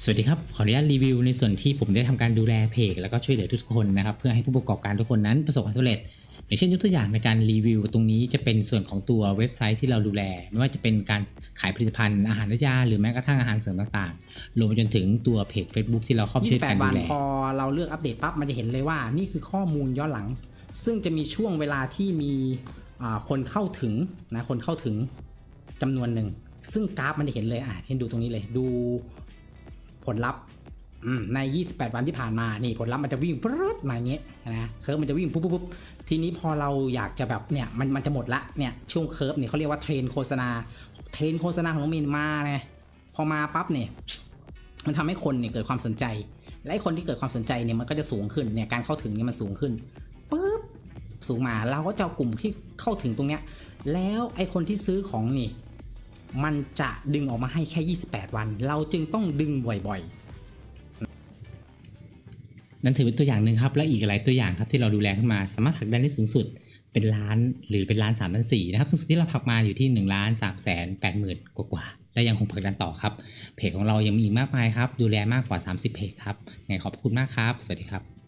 สวัสดีครับ ขออนุญาตรีวิวในส่วนที่ผมได้ทำการดูแลเพจแล้วก็ช่วยเหลือทุกคนนะครับ เพื่อให้ผู้ประกอบการทุกคนนั้นประสบความสำเร็จอย่างเช่นยกตัวอย่างในการรีวิว ตรงนี้จะเป็นส่วนของตัวเว็บไซต์ที่เราดูแล ไม่ว่าจะเป็นการขายผลิตภัณฑ์อาหารและยาหรือแม้กระทั่งอาหารเสริมต่างๆรวมไปจนถึงตัวเพจ Facebook ที่เราเข้าไปช่วยกันดูวันแลพอเราเลือกอัปเดตปั๊บมันจะเห็นเลยว่านี่คือข้อมูลย้อนหลัง ซึ่งจะมีช่วงเวลาที่มีคนเข้าถึงนะคนเข้าถึงจำนวนหนึ่งซึ่งกราฟมันจะเห็นเลยอะเช่นดูตรงนี้เลยดู ผลลัพธ์ใน 28 วันที่ผ่านมา นี่ผลลัพธ์มันจะวิ่งปรึ๊ดมาอย่างเงี้ยนะเคิร์ฟมันจะวิ่งปุ๊บปุ๊บปุ๊บทีนี้พอเราอยากจะแบบเนี่ยมันมันจะหมดละเนี่ยช่วงเคิร์ฟเนี่ยเขาเรียกว่าเทรนโฆษณา เทรนโฆษณาของน้องมินมาไงพอมาปั๊บเนี่ยมันทำให้คนเนี่ยเกิดความสนใจ และไอคนที่เกิดความสนใจเนี่ยมันก็จะสูงขึ้นเนี่ยการเข้าถึงเนี่ยมันสูงขึ้นปุ๊บสูงมาเราก็จะเอากลุ่มที่เข้าถึงตรงเนี้ยแล้วไอ้คนที่ซื้อของนี่ มันจะดึงออกมาให้แค่ 28 วัน เราจึงต้องดึงบ่อยๆ นั่นถือเป็นตัวอย่างหนึ่งครับ และอีกหลายตัวอย่างครับที่เราดูแลขึ้นมาสามารถผลักดันได้สูงสุดเป็นล้านหรือเป็นล้าน3ล้าน4นะครับสูงสุดที่เราผลักมาอยู่ที่1ล้าน3แสน8หมื่นกว่าๆและยังคงผลักดันต่อครับ เพจของเรายังมีอีกมากมายครับ ดูแลมากกว่า 30 เพจครับไงขอบคุณมากครับ สวัสดีครับ